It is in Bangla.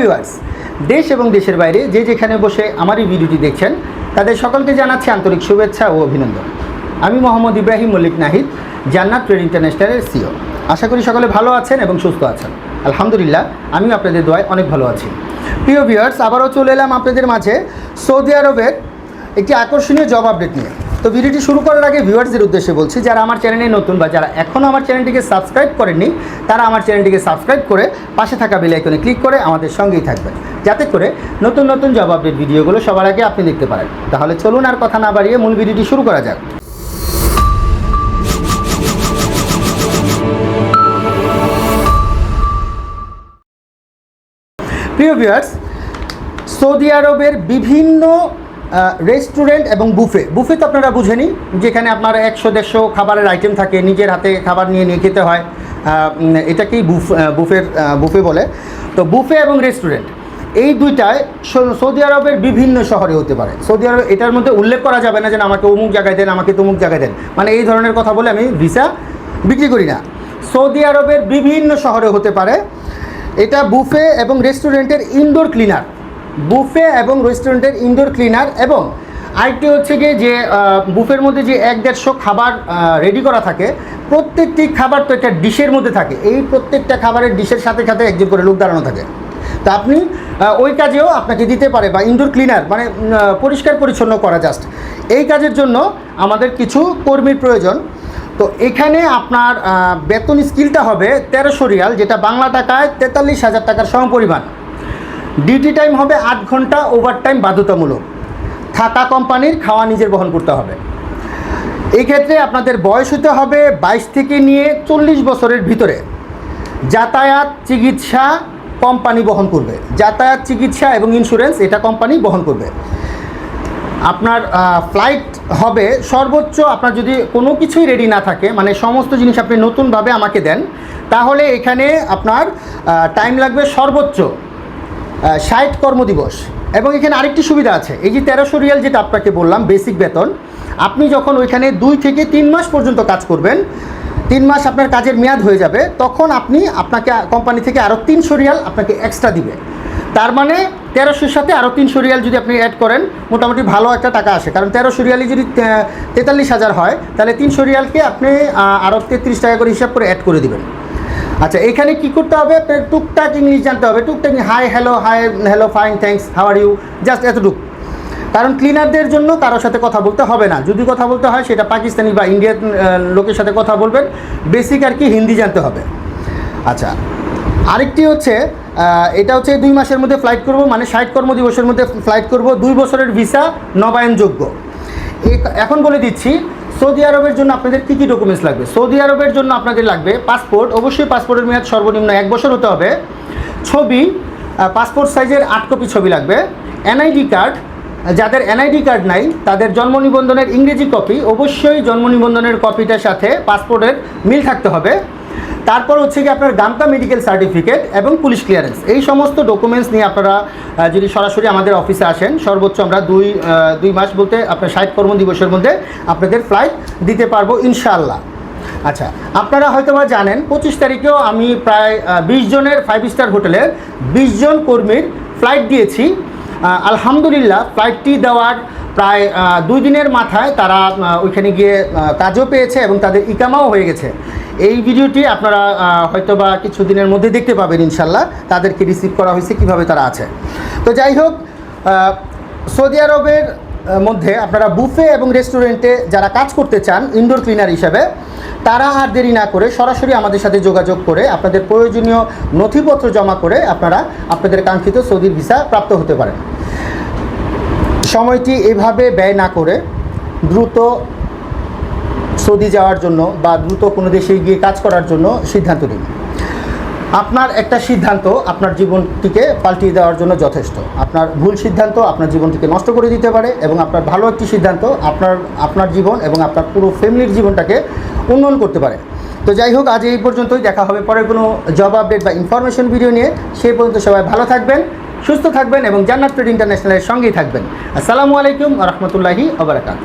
ভিউয়ার্স দেশ এবং দেশের বাইরে যে যেখানে বসে আমার এই ভিডিওটি দেখছেন, তাদের সকলকে জানাচ্ছি আন্তরিক শুভেচ্ছা ও অভিনন্দন। আমি মোহাম্মদ ইব্রাহিম মল্লিক নাহিদ, জান্নাত ট্রেড ইন্টারন্যাশনালের সিও আশা করি সকলে ভালো আছেন এবং সুস্থ আছেন। আলহামদুলিল্লাহ, আমি আপনাদের দোয়ায় অনেক ভালো আছি। প্রিয় ভিউয়ার্স আবারও চলে এলাম আপনাদের মাঝে সৌদি আরবের একটি আকর্ষণীয় জব আপডেট নিয়ে। তো ভিডিওটি শুরু করার আগে ভিউয়ার্সদের উদ্দেশ্যে বলছি, যারা আমার চ্যানেলে নতুন বা যারা এখনও আমার চ্যানেলটিকে সাবস্ক্রাইব করেননি, তারা আমার চ্যানেলটিকে সাবস্ক্রাইব করে পাশে থাকা বেল আইকনে ক্লিক করে আমাদের সঙ্গেই থাকবেন। যাতে করে নতুন নতুন জব আপডেট ভিডিওগুলো সবার আগে আপনি দেখতে পারেন। তাহলে চলুন আর কথা না বাড়িয়ে মূল ভিডিওটি শুরু করা যাক। প্রিয় ভিউয়ার্স সৌদি আরবের বিভিন্ন রেস্টুরেন্ট এবং বুফে বুফে তো আপনারা বুঝেনি, যেখানে আপনার একশো, দেড়শো খাবারের আইটেম থাকে, নিজের হাতে খাবার নিয়ে নিয়ে খেতে হয়। এটাকেই বুফ বুফের বুফে বলে। তো বুফে এবং রেস্টুরেন্ট এই দুইটায় সৌদি আরবের বিভিন্ন শহরে হতে পারে। সৌদি আরব, এটার মধ্যে উল্লেখ করা যাবে না যে আমাকে অমুক জায়গায় দেন, আমাকে তমুক জায়গায় দেন। মানে এই ধরনের কথা বলে আমি ভিসা বিক্রি করি না। সৌদি আরবের বিভিন্ন শহরে হতে পারে। এটা বুফে এবং রেস্টুরেন্টের ইনডোর ক্লিনার বুফে এবং রেস্টুরেন্টের ইনডোর ক্লিনার এবং আরেকটি হচ্ছে গিয়ে যে বুফের মধ্যে যে এক দেড়শো খাবার রেডি করা থাকে, প্রত্যেকটি খাবার তো একটা ডিশের মধ্যে থাকে। এই প্রত্যেকটা খাবারের ডিশের সাথে সাথে একজন করে লোক দাঁড়ানো থাকে। তা আপনি ওই কাজেও আপনাকে দিতে পারে বা ইনডোর ক্লিনার মানে পরিষ্কার পরিচ্ছন্ন করা জাস্ট এই কাজের জন্য আমাদের কিছু কর্মীর প্রয়োজন। তো এখানে আপনার বেতন স্কিলটা হবে তেরোশো রিয়াল, যেটা বাংলা টাকায় তেতাল্লিশ হাজার টাকার সমপরিমাণ। ডিউটি টাইম হবে আট ঘণ্টা ওভার টাইম বাধ্যতামূলক। থাকা কোম্পানির খাওয়া নিজের বহন করতে হবে। এই ক্ষেত্রে আপনাদের বয়স হতে হবে বাইশ থেকে নিয়ে চল্লিশ বছরের ভিতরে। যাতায়াত, চিকিৎসা কোম্পানি বহন করবে। যাতায়াত, চিকিৎসা এবং ইন্স্যুরেন্স এটা কোম্পানি বহন করবে। আপনার ফ্লাইট হবে সর্বোচ্চ আপনার যদি কোনো কিছুই রেডি না থাকে মানে সমস্ত জিনিস আপনি নতুনভাবে আমাকে দেন, তাহলে এখানে আপনার টাইম লাগবে সর্বোচ্চ। ষাট কর্মদিবস। এবং এখানে আরেকটি সুবিধা আছে। এই যে তেরোশো রিয়াল যেটা আপনাকে বললাম বেসিক বেতন, আপনি যখন ওইখানে দুই থেকে তিন মাস পর্যন্ত কাজ করবেন, তিন মাস আপনার কাজের মেয়াদ হয়ে যাবে, তখন আপনি আপনাকে কোম্পানি থেকে আরও তিনশো রিয়াল আপনাকে এক্সট্রা দিবে। তার মানে তেরোশোর সাথে আরও তিনশো রিয়াল যদি আপনি অ্যাড করেন, মোটামুটি ভালো একটা টাকা আসে। কারণ তেরোশো রিয়ালই যদি তেতাল্লিশ হাজার হয়, তাহলে তিনশো রিয়ালকে আপনি আরও তেত্রিশ টাকা করে হিসাব করে অ্যাড করে দিবেন। আচ্ছা এখানে কি করতে হবে? আপনার টুকটাক ইংলিশ জানতে হবে। টুকটাক hi hello hi hello fine thanks how are you just এতটুক। কারণ ক্লিনারদের জন্য কারোর সাথে কথা বলতে হবে না। যদি কথা বলতে হয়, সেটা পাকিস্তানি বা ইন্ডিয়ান লোকের সাথে কথা বলবেন। বেসিক আর কি হিন্দি জানতে হবে। আচ্ছা আরেকটি হচ্ছে এটা হচ্ছে দুই মাসের মধ্যে ফ্লাইট করব মানে ষাট কর্মদিবসের মধ্যে ফ্লাইট করব। দুই বছরের ভিসা নবায়নযোগ্য। এখন বলে দিচ্ছি সৌদি আরবের জন্য আপনাদের কী কী ডকুমেন্টস লাগবে? সৌদি আরবের জন্য আপনাদের লাগবে পাসপোর্ট অবশ্যই পাসপোর্টের মেয়াদ সর্বনিম্ন এক বছর হতে হবে। ছবি পাসপোর্ট সাইজের আট কপি ছবি লাগবে। এনআইডি কার্ড যাদের এনআইডি কার্ড নাই, তাদের জন্ম নিবন্ধনের ইংরেজি কপি অবশ্যই জন্ম নিবন্ধনের কপিটার সাথে পাসপোর্টের মিল থাকতে হবে। তারপর হচ্ছে কি আপনার গামকা মেডিকেল সার্টিফিকেট এবং পুলিশ ক্লিয়ারেন্স এই সমস্ত ডকুমেন্টস নিয়ে আপনারা যদি সরাসরি আমাদের অফিসে আসেন, সর্বোচ্চ আমরা দুই দুই মাস বলতে আপনার ষাট কর্মদিবসের মধ্যে আপনাদের ফ্লাইট দিতে পারব ইনশাআল্লাহ। আচ্ছা আপনারা হয়তো বা জানেন, পঁচিশ তারিখেও আমি প্রায় বিশ জনের ফাইভ স্টার হোটেলের বিশ জন কর্মীর ফ্লাইট দিয়েছি। আলহামদুলিল্লাহ ফ্লাইটটি দেওয়ার প্রায় দুই দিনের মাথায় তারা ওইখানে গিয়ে কাজও পেয়েছে এবং তাদের ইকামাও হয়ে গেছে। এই ভিডিওটি আপনারা হয়তো বা কিছু দিনের মধ্যে দেখতে পাবেন ইনশাল্লাহ, তাদেরকে রিসিভ করা হয়েছে, কীভাবে তারা আছে। তো যাই হোক সৌদি আরবের মধ্যে আপনারা বুফে এবং রেস্টুরেন্টে যারা কাজ করতে চান ইনডোর ক্লিনার হিসেবে, তারা আর দেরি না করে সরাসরি আমাদের সাথে যোগাযোগ করে আপনাদের প্রয়োজনীয় নথিপত্র জমা করে আপনারা আপনাদের কাঙ্ক্ষিত সৌদির ভিসা প্রাপ্ত হতে পারেন। সময়টি এভাবে ব্যয় না করে দ্রুত সৌদি যাওয়ার জন্য বা দ্রুত কোনো দেশে গিয়ে কাজ করার জন্য সিদ্ধান্ত নিন। আপনার একটা সিদ্ধান্ত আপনার জীবনটিকে পাল্টিয়ে দেওয়ার জন্য যথেষ্ট। আপনার ভুল সিদ্ধান্ত আপনার জীবনটিকে নষ্ট করে দিতে পারে এবং আপনার ভালো একটি সিদ্ধান্ত আপনার আপনার জীবন এবং আপনার পুরো ফ্যামিলির জীবনটাকে উন্নয়ন করতে পারে। তো যাই হোক, আজ এই পর্যন্তই। দেখা হবে পরের কোনো জব আপডেট বা ইনফরমেশন ভিডিও নিয়ে। সেই পর্যন্ত সবাই ভালো থাকবেন, সুস্থ থাকবেন এবং জান্নাত ট্রেড ইন্টারন্যাশনালের সঙ্গেই থাকবেন। আসসালামু আলাইকুম রহমতুল্লাহি আবরাকাত